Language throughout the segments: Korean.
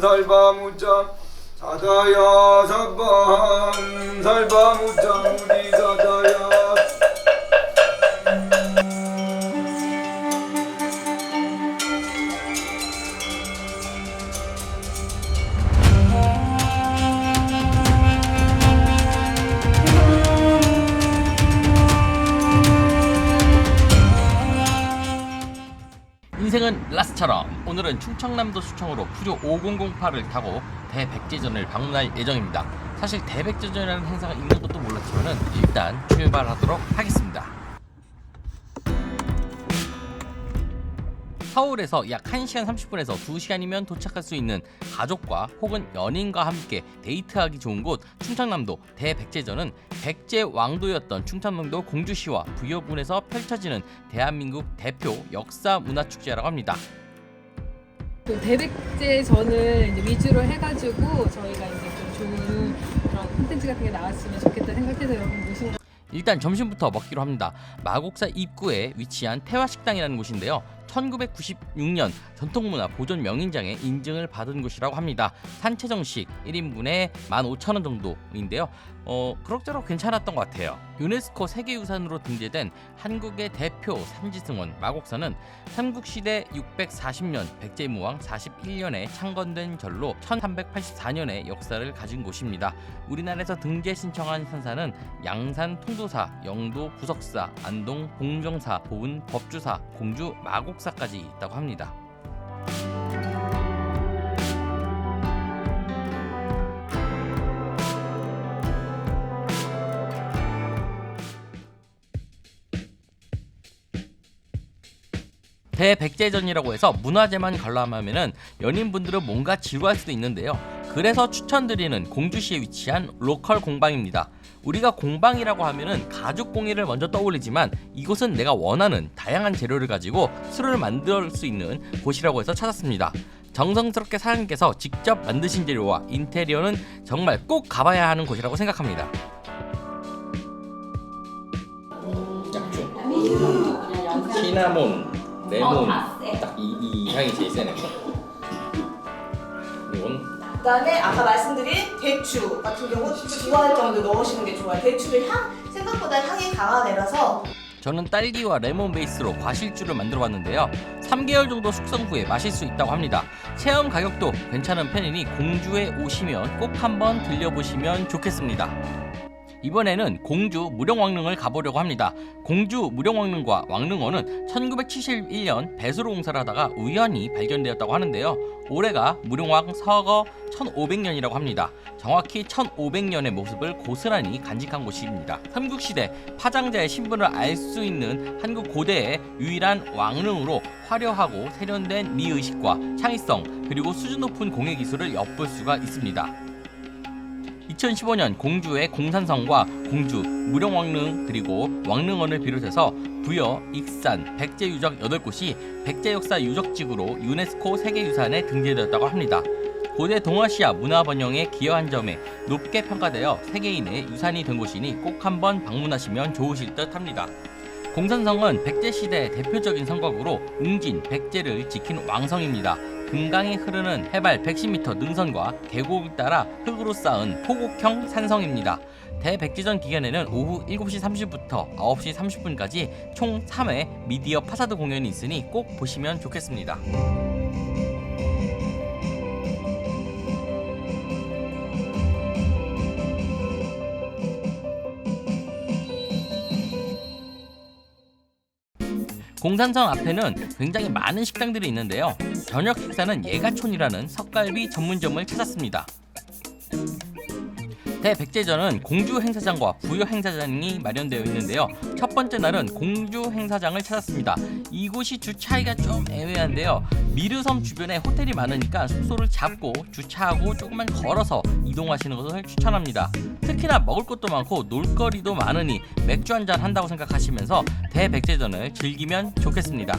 살바무자 사다야 사밤. 살바무자 무디 사다 인생은 라스처럼 오늘은 충청남도 수청으로 푸조 5008을 타고 대백제전을 방문할 예정입니다. 사실 대백제전이라는 행사가 있는 것도 몰랐지만 일단 출발하도록 하겠습니다. 서울에서 약 1시간 30분에서 2시간이면 도착할 수 있는 가족과 혹은 연인과 함께 데이트하기 좋은 곳 충청남도 대백제전은 백제 왕도였던 충청남도 공주시와 부여군에서 펼쳐지는 대한민국 대표 역사 문화 축제라고 합니다. 그 대백제전을 이제 위주로 해가지고 저희가 이제 좀 좋은 그런 콘텐츠 같은 게 나왔으면 좋겠다 생각해서 여러분 모신 거. 일단 점심부터 먹기로 합니다. 마곡사 입구에 위치한 태화식당이라는 곳인데요. 1996년 전통문화 보존 명인장에 인증을 받은 곳이라고 합니다. 산채정식 1인분에 15,000원 정도인데요. 어, 그럭저럭 괜찮았던 것 같아요. 유네스코 세계유산으로 등재된 한국의 대표 산지승원 마곡사는 삼국시대 640년 백제무왕 41년에 창건된 절로 1384년의 역사를 가진 곳입니다. 우리나라에서 등재 신청한 산사는 양산 통도사, 영도 부석사, 안동 봉정사, 보은 법주사, 공주 마곡 사까지 있다고 합니다. 대백제전이라고 해서 문화재만 관람하면은 연인분들은 뭔가 지루할 수도 있는데요. 그래서 추천드리는 공주시에 위치한 로컬 공방입니다. 우리가 공방이라고 하면은 가죽 봉이를 먼저 떠올리지만 이곳은 내가 원하는 다양한 재료를 가지고 술을 만들 수 있는 곳이라고 해서 찾았습니다. 정성스럽게 사장님께서 직접 만드신 재료와 인테리어는 정말 꼭 가봐야 하는 곳이라고 생각합니다. 시나몬, 레몬, 딱 이 향이 제일 세네. 이건 그다음에 아까 말씀드린 대추 같은 경우 좋아할 정도 넣으시는 게 좋아요. 대추를 향 생각보다 향이 강한 애라서 저는 딸기와 레몬 베이스로 과실주를 만들어 봤는데요. 3개월 정도 숙성 후에 마실 수 있다고 합니다. 체험 가격도 괜찮은 편이니 공주에 오시면 꼭 한번 들려보시면 좋겠습니다. 이번에는 공주 무령왕릉을 가보려고 합니다. 공주 무령왕릉과 왕릉원은 1971년 배수로 공사를 하다가 우연히 발견되었다고 하는데요. 올해가 무령왕 서거 1500년이라고 합니다. 정확히 1500년의 모습을 고스란히 간직한 곳입니다. 삼국시대 파장자의 신분을 알 수 있는 한국 고대의 유일한 왕릉으로 화려하고 세련된 미의식과 창의성 그리고 수준 높은 공예 기술을 엿볼 수가 있습니다. 2015년 공주의 공산성과 공주, 무령왕릉 그리고 왕릉원을 비롯해서 부여, 익산, 백제 유적 8곳이 백제 역사 유적지구로 유네스코 세계유산에 등재되었다고 합니다. 고대 동아시아 문화 번영에 기여한 점에 높게 평가되어 세계인의 유산이 된 곳이니 꼭 한번 방문하시면 좋으실 듯 합니다. 공산성은 백제시대의 대표적인 성곽으로 웅진, 백제를 지킨 왕성입니다. 금강이 흐르는 해발 110m 능선과 계곡을 따라 흙으로 쌓은 포곡형 산성입니다. 대백제전 기간에는 오후 7시 30분부터 9시 30분까지 총 3회 미디어 파사드 공연이 있으니 꼭 보시면 좋겠습니다. 공산성 앞에는 굉장히 많은 식당들이 있는데요. 저녁 식사는 예가촌이라는 석갈비 전문점을 찾았습니다. 대백제전은 공주 행사장과 부여 행사장이 마련되어 있는데요. 첫 번째 날은 공주 행사장을 찾았습니다. 이곳이 주차하기가 좀 애매한데요. 미르섬 주변에 호텔이 많으니까 숙소를 잡고 주차하고 조금만 걸어서 이동하시는 것을 추천합니다. 특히나 먹을 것도 많고 놀거리도 많으니 맥주 한잔 한다고 생각하시면서 대백제전을 즐기면 좋겠습니다.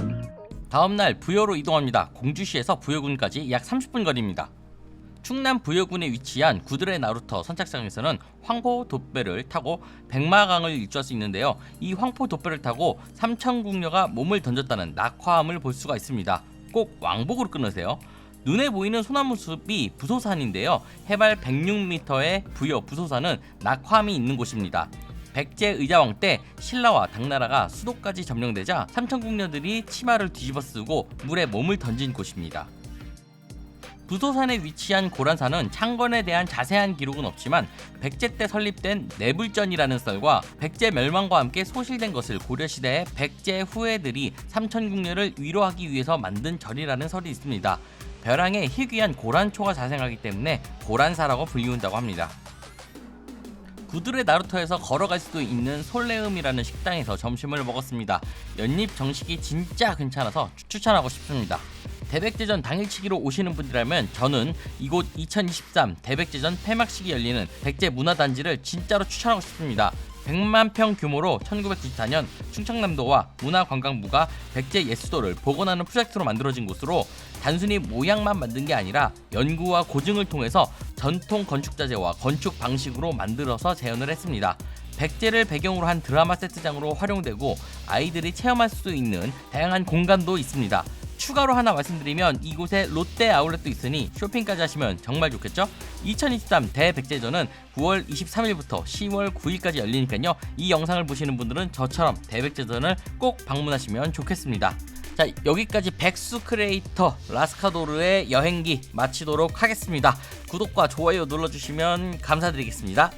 다음날 부여로 이동합니다. 공주시에서 부여군까지 약 30분 거리입니다. 충남 부여군에 위치한 구들의 나루터 선착장에서는 황포 돛배를 타고 백마강을 일주할 수 있는데요. 이 황포 돛배를 타고 삼천궁녀가 몸을 던졌다는 낙화암을 볼 수가 있습니다. 꼭 왕복으로 끊으세요. 눈에 보이는 소나무 숲이 부소산인데요. 해발 106m의 부여 부소산은 낙화암이 있는 곳입니다. 백제 의자왕 때 신라와 당나라가 수도까지 점령되자 삼천궁녀들이 치마를 뒤집어 쓰고 물에 몸을 던진 곳입니다. 부소산에 위치한 고란산은 창건에 대한 자세한 기록은 없지만 백제 때 설립된 내불전이라는 썰과 백제 멸망과 함께 소실된 것을 고려시대의 백제 후예들이 삼천궁녀를 위로하기 위해서 만든 절이라는 설이 있습니다. 벼랑에 희귀한 고란초가 자생하기 때문에 고란사라고 불리운다고 합니다. 구들의 나루터에서 걸어갈 수도 있는 솔레음이라는 식당에서 점심을 먹었습니다. 연잎 정식이 진짜 괜찮아서 추천하고 싶습니다. 대백제전 당일치기로 오시는 분들이라면 저는 이곳 2023 대백제전 폐막식이 열리는 백제 문화단지를 진짜로 추천하고 싶습니다. 100만 평 규모로 1994년 충청남도와 문화관광부가 백제 예수도를 복원하는 프로젝트로 만들어진 곳으로 단순히 모양만 만든 게 아니라 연구와 고증을 통해서 전통 건축 자재와 건축 방식으로 만들어서 재현을 했습니다. 백제를 배경으로 한 드라마 세트장으로 활용되고 아이들이 체험할 수 있는 다양한 공간도 있습니다. 추가로 하나 말씀드리면 이곳에 롯데 아울렛도 있으니 쇼핑까지 하시면 정말 좋겠죠? 2023 대백제전은 9월 23일부터 10월 9일까지 열리니까요. 이 영상을 보시는 분들은 저처럼 대백제전을 꼭 방문하시면 좋겠습니다. 자 여기까지 백수 크리에이터 라스카도르의 여행기 마치도록 하겠습니다. 구독과 좋아요 눌러주시면 감사드리겠습니다.